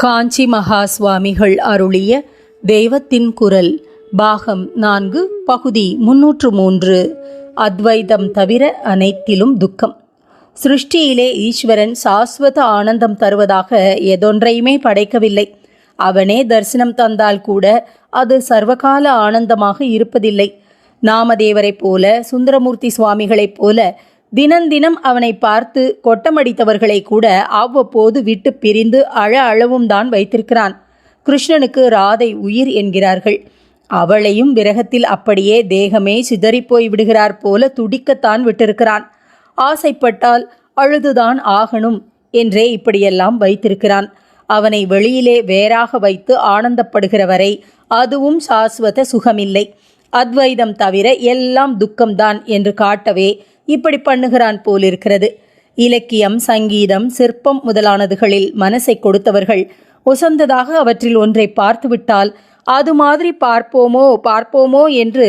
காஞ்சி மகா சுவாமிகள் அருளிய தெய்வத்தின் குரல் பாகம் நான்கு பகுதி முன்னூற்று மூன்று. அத்வைதம் தவிர அனைத்திலும் துக்கம். சிருஷ்டியிலே ஈஸ்வரன் சாஸ்வத ஆனந்தம் தருவதாக எதொன்றையுமே படைக்கவில்லை. அவனே தரிசனம் தந்தால் கூட அது சர்வகால ஆனந்தமாக இருப்பதில்லை. நாமதேவரைப் போல சுந்தரமூர்த்தி சுவாமிகளைப் போல தினந்தினம் அவனை பார்த்து கொட்டமடித்தவர்களை கூட அவ்வப்போது விட்டு பிரிந்து அழ அளவும் தான் வைத்திருக்கிறான். கிருஷ்ணனுக்கு ராதை உயிர் என்கிறார்கள். அவளையும் விரகத்தில் அப்படியே தேகமே சிதறிப்போய் விடுகிறார் போல துடிக்கத்தான் விட்டிருக்கிறான். ஆசைப்பட்டால் அழுதுதான் ஆகணும் என்றே இப்படியெல்லாம் வைத்திருக்கிறான். அவனை வெளியிலே வேறாக வைத்து ஆனந்தப்படுகிறவரை அதுவும் சாஸ்வத சுகமில்லை. அத்வைதம் தவிர எல்லாம் துக்கம்தான் என்று காட்டவே இப்படி பண்ணுகிறான் போலிருக்கிறது. இலக்கியம் சங்கீதம் சிற்பம் முதலானதுகளில் மனசை கொடுத்தவர்கள் உசந்ததாக அவற்றில் ஒன்றை பார்த்துவிட்டால் அது மாதிரி பார்ப்போமோ பார்ப்போமோ என்று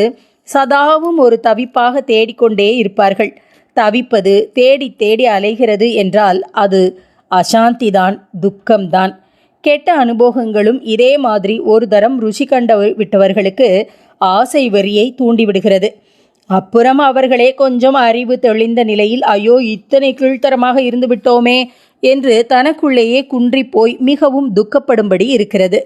சதாவும் ஒரு தவிப்பாக தேடிக்கொண்டே இருப்பார்கள். தவிப்பது தேடி தேடி அலைகிறது என்றால் அது அசாந்திதான் துக்கம்தான். கெட்ட அனுபவங்களும் இதே மாதிரி ஒரு தரம் ருசி கண்ட விட்டவர்களுக்கு ஆசை வெறியை தூண்டிவிடுகிறது. அப்புறம் அவர்களே கொஞ்சம் அறிவு தெளிந்த நிலையில் ஐயோ இத்தனை கீழ்த்தரமாக இருந்து விட்டோமே என்று தனக்குள்ளேயே குன்றிப் போய் மிகவும் துக்கப்படும்படி இருக்கிறது.